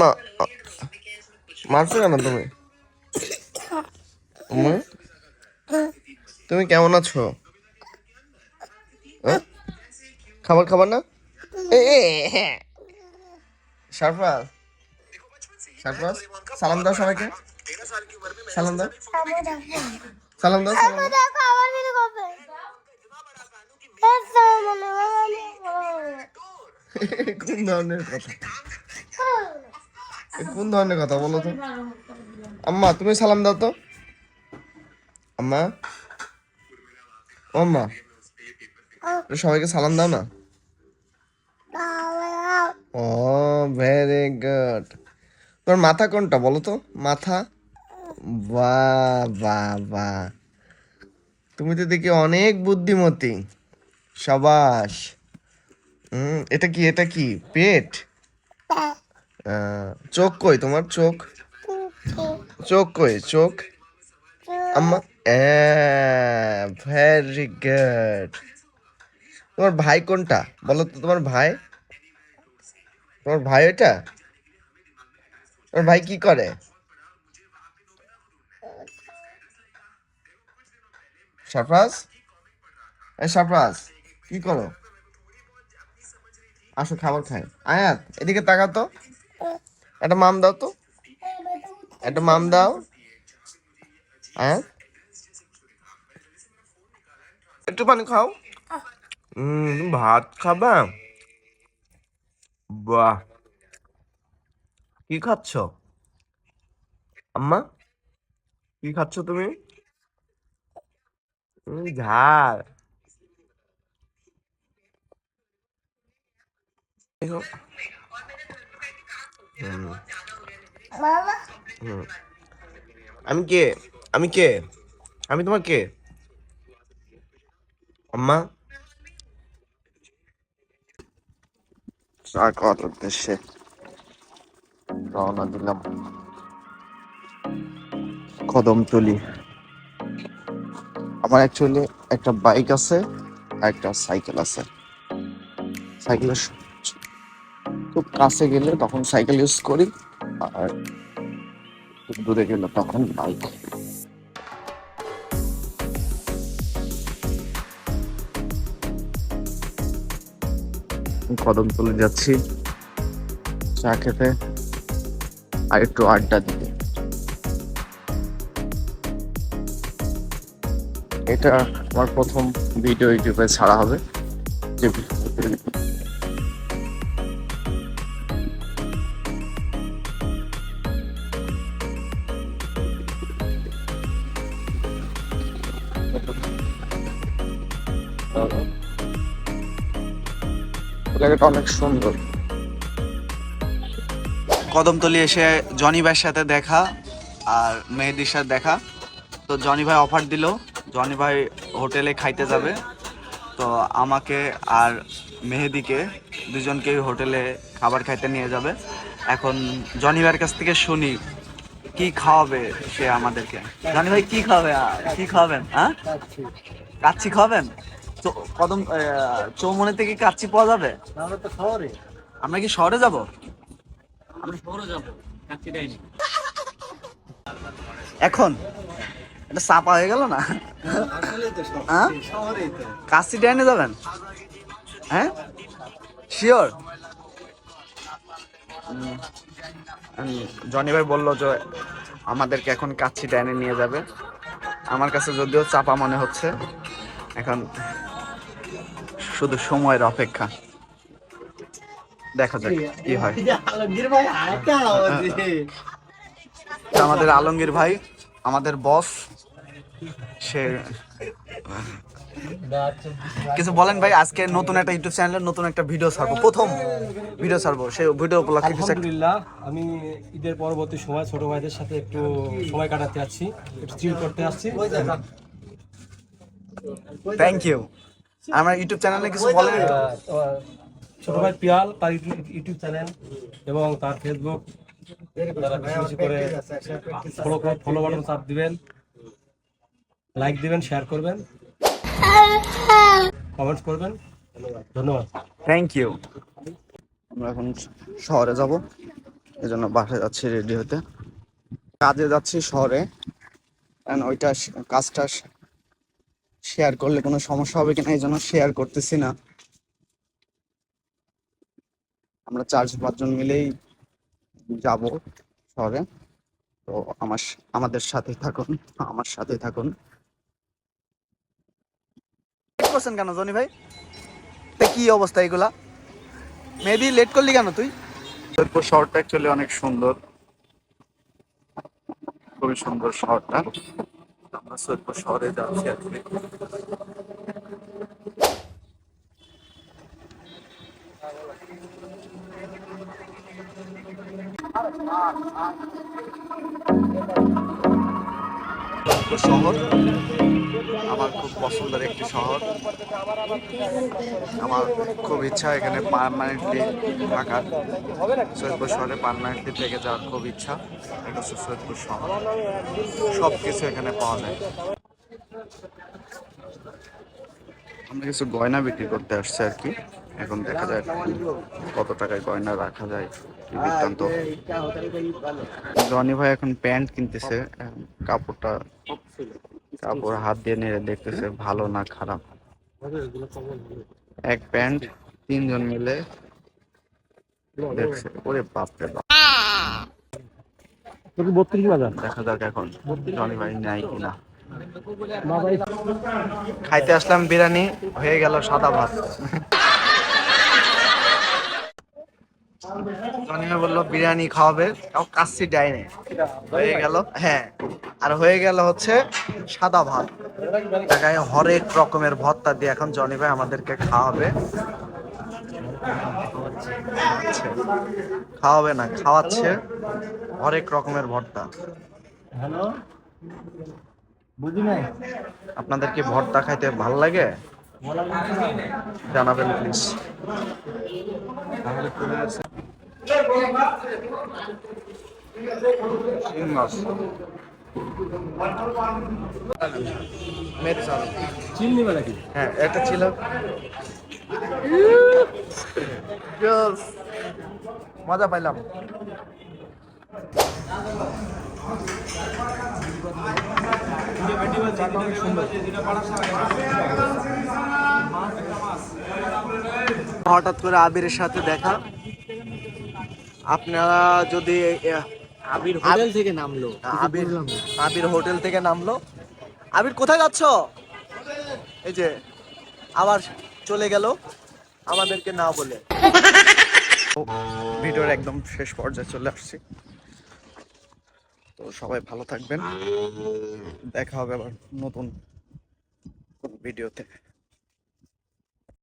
আম্মা মারছো কেন তুমি? তুমি কেমন আছো? খাবার খাবার না? এ, হ্যাঁ। সারফরাজ সারফরাজ সালাম দাও সবাইকে। সালাম দাও। সালাম দাও কোন ধরনের কথা? কোন ধরনের কথা বলো তো? আম্মা, তুমি সালাম দাও তো। আম্মা। আম্মা। সবাইকে সালাম দাও না। ও ভেরি গুড তোর মাথা কোনটা বলো তো? মাথা? বাহ বাহ বাহ। তুমি তো দেখি অনেক বুদ্ধিমতী। সাবাস। হুম এটা কি এটা কি? পেট? চোখ কই তোমার? চোখ? চোখ কই? চোখ? আম্মা ভেরি গুড তোমার ভাই কোনটা? বলো তো তোমার ভাই। তোমার ভাই ওটা তোমার ভাই কি করে? সারফরাজ সারফরাজ কি করো? আসো খাবার খাই। আয়াত, এদিকে তাকাও তো। একটা মাম দাও তো। একটা মাম দাও। আয়াত একটু পানি খাও। ভাত খাবা? বাহ। কি খাচ্ছ? আম্মা, কি খাচ্ছ তুমি? ঝাল। দেখো। আমি কে? আমি কে? আমি তোমার কে? আম্মা। স্বাগত উদ্দেশ্যে রওনা দিলাম। কদমতলি আমার অ্যাকচুয়ালি একটা বাইক আছে আর একটা সাইকেল আছে। সাইকেলের খুব কাছে গেলে তখন সাইকেল ইউজ করি, আর দূরে গেলে তখন বাইক। কদম তুলে যাচ্ছি, চা খেতে, আর একটু আড্ডা দিতে। এটা আমার প্রথম ভিডিও ইউটিউবে ছাড়া হবে। যে জায়গাটা অনেক সুন্দর। কদমতলি এসে জনি ভাইয়ের সাথে দেখা আর মেহেদির সাথে দেখা। তো জনি ভাই অফার দিল। জনি ভাই হোটেলে খাইতে যাবে। তো আমাকে আর মেহেদিকে দুজনকেই হোটেলে খাবার খাইতে নিয়ে যাবে। এখন জনি ভাইয়ের কাছ থেকে শুনি কি খাওয়াবে সে আমাদেরকে? জনি ভাই কি খাওয়াবে? কি খাওয়াবেন? হ্যাঁ কাচ্চি খাওয়াবেন? তো কদম চৌমনে থেকে কাচ্চি পাওয়া যাবে? আমরা তো শহরে। আমরা কি শহরে যাব? আমরা শহরে যাব কাচ্চি এখন? এটা চাপা হয়ে গেল না? আসলে তো হ্যাঁ? কাশি ডাইনে যাবেন? হ্যাঁ? শিওর জনি ভাই বলল যে আমাদেরকে এখন কাচ্ছি ডাইনে নিয়ে যাবে। আমার কাছে যদিও চাপা মনে হচ্ছে এখন শুধু সময়ের অপেক্ষা। দেখা যাক কি হয়। আমাদের আলমগীর ভাই আমাদের বস সে কিছু বলেন ভাই আজকে নতুন একটা ইউটিউব চ্যানেলে নতুন একটা ভিডিও ছাড়বো প্রথম ভিডিও ছাড়বো সেই ভিডিও উপলক্ষে আলহামদুলিল্লাহ আমি ঈদের পরবর্তী সময় ছোট ভাইদের সাথে একটু সময় কাটাতে আসছি একটু চিল করতে আসছি। থ্যাংক ইউ আমার ইউটিউব চ্যানেলে কিছু বলেন? ছোট ভাই পিয়াল তার ইউটিউব- ইউটিউব চ্যানেল এবং তার ফেসবুক তারা বেশি বেশি করে ফলো ফলো বাটন চাপ দিবেন। লাইক দিবেন শেয়ার করবেন কমেন্টস করবেন। ধন্যবাদ। থ্যাংক ইউ আমরা এখন শহরে যাব। এই জন্য বাসায় যাচ্ছি রেডি হতে। কাজে যাচ্ছি শহরে। কারণ ওইটা কাজটা শেয়ার করলে কোনো সমস্যা হবে কিনা এই জন্য শেয়ার করতেছি না। আমরা চার পাঁচজন মিলেই যাব শহরে। তো আমার আমাদের সাথে থাকুন আমার সাথে থাকুন। করছেন কেন জনি ভাই? তা কি অবস্থা এগুলা? মেহেদি লেট করলি কেন তুই? শহরটা অ্যাকচুয়ালি অনেক সুন্দর। খুবই সুন্দর শহরটা। আমরা সৈয়দপুর শহরে যাচ্ছি আর কি। শহর। আমার খুব পছন্দের একটি শহর। আমার খুব ইচ্ছা এখানে পার্মানেন্টলি থাকার। সৈয়দপুর শহরে পার্মানেন্টলি থেকে যাওয়ার খুব ইচ্ছা। এটা হচ্ছে সৈয়দপুর শহর। সব কিছু এখানে পাওয়া যায়। আমরা কিছু গয়না বিক্রি করতে আসছি আর কি। এখন দেখা যায় কত টাকায় গয়না রাখা যায় জনি ভাই এখন প্যান্ট কিনতেছে কাপড়টা কাপড় হাত দিয়ে নেড়ে দেখতেছে ভালো না খারাপ। এক প্যান্ট তিনজন মিলে দেখছে ওরে বাপরে বাপ। তোর বত্রিশ বাজার? দেখা যাক এখন জনি ভাই নাই কিনা। খাইতে আসলাম বিরিয়ানি হয়ে গেল সাদা ভাত। জনি ভাই বলল বিরিয়ানি খাওয়াবে। তাও কাচ্ছি ডাইনে। হয়ে গেল হ্যাঁ আর হয়ে গেল হচ্ছে সাদা ভাত। জায়গায় হরেক রকমের ভর্তা দিয়ে এখন জনি ভাই আমাদেরকে খাওয়াবে। খাওয়াবে না খাওয়াচ্ছে হরেক রকমের ভর্তা। হ্যালো? বুঝি নাই? আপনাদের কি ভর্তা খাইতে ভালো লাগে? জানাবেন প্লিজ চিন নিবে নাকি হ্যাঁ এটা ছিল। মজা পাইলাম। হঠাৎ করে আবিরের সাথে দেখা। আপনারা যদি আবির হোটেল থেকে নামলো। আবির আবির হোটেল থেকে নামলো। আবির কোথায় যাচ্ছ? এই যে আবার চলে গেল। আমাদেরকে না বলে। ভিডিওর একদম শেষ পর্যায়ে চলে আসছি। তো সবাই ভালো থাকবেন। দেখা হবে আবার নতুন ভিডিওতে।